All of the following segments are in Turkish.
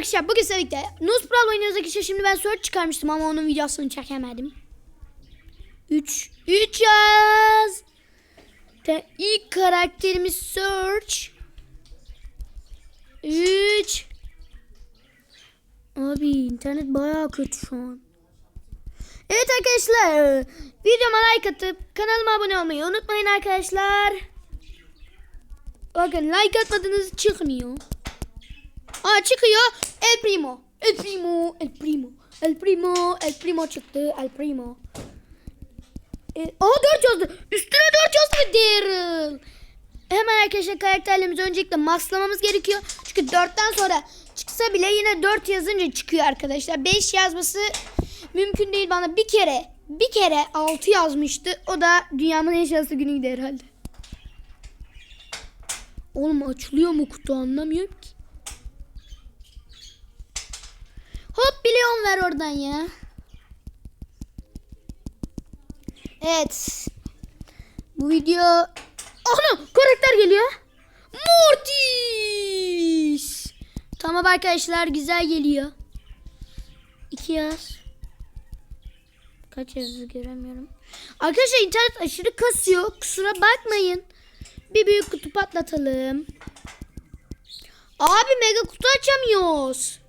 arkadaşlar bugün sizlerle Nuzbrawl oynuyoruz arkadaşlar. Şimdi ben Search çıkarmıştım ama onun videosunu çekemedim. 3 3 yaz. Te, ilk karakterimiz Search. 3 Abi internet bayağı kötü şu an. Evet arkadaşlar videoma like atıp kanalıma abone olmayı unutmayın arkadaşlar. Bakın like atmadığınız çıkmıyor. Aa çıkıyor. El Primo. El Primo. El Primo. El Primo. El Primo çıktı. El Primo. E, aa 4 yazdı. Üstüne 4 yazdı Daryl. Hemen arkadaşlar karakterlerimizi öncelikle maslamamız gerekiyor. Çünkü 4'ten sonra çıksa bile yine 4 yazınca çıkıyor arkadaşlar. 5 yazması mümkün değil bana. Bir kere bir kere 6 yazmıştı. O da dünyanın en şanslı günüydü herhalde. Oğlum açılıyor mu kutu anlamıyorum ki. Milyon ver oradan ya. Evet. Bu video... Ana karakter geliyor. Mortis. Tamam arkadaşlar güzel geliyor. İki yaz. Kaç yazı göremiyorum. Arkadaşlar internet aşırı kasıyor. Kusura bakmayın. Bir büyük kutu patlatalım. Abi mega kutu açamıyoruz.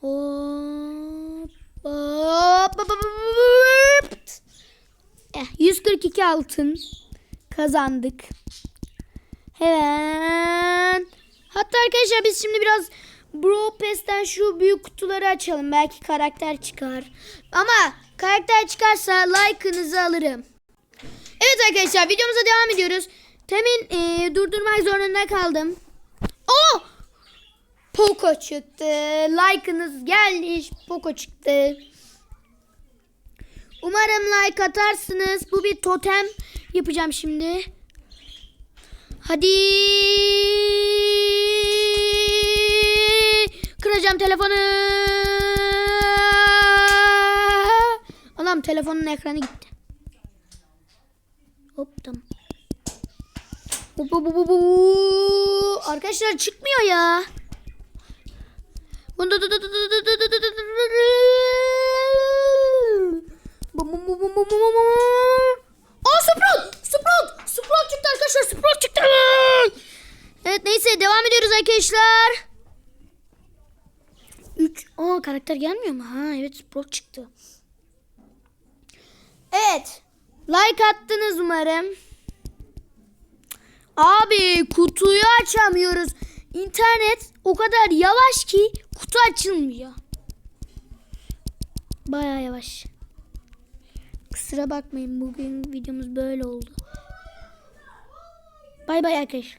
Hop, hop, hop, hop. Eh, 142 altın kazandık. Hemen. Hatta arkadaşlar biz şimdi biraz Bro Pass'ten şu büyük kutuları açalım. Belki karakter çıkar. Ama karakter çıkarsa like'ınızı alırım. Evet arkadaşlar videomuza devam ediyoruz. Temin eee, durdurmak zorunda kaldım. Oh! Poco çıktı. Like'ınız gelmiş. Poco çıktı. Umarım like atarsınız. Bu bir totem yapacağım şimdi. Hadi. Kıracağım telefonu. Anam telefonun ekranı gitti. Hop tamam. Hop, hop, hop, hop. Arkadaşlar çıkmıyor ya. Aa Sprout! Sprout! Sprout çıktı arkadaşlar. Sprout çıktı. Evet neyse devam ediyoruz arkadaşlar. 3. Aa karakter gelmiyor mu? Ha evet Sprout çıktı. Evet. Like attınız umarım. Abi kutuyu açamıyoruz. İnternet o kadar yavaş ki kutu açılmıyor. Baya yavaş. Kusura bakmayın bugün videomuz böyle oldu. Bay bay arkadaşlar.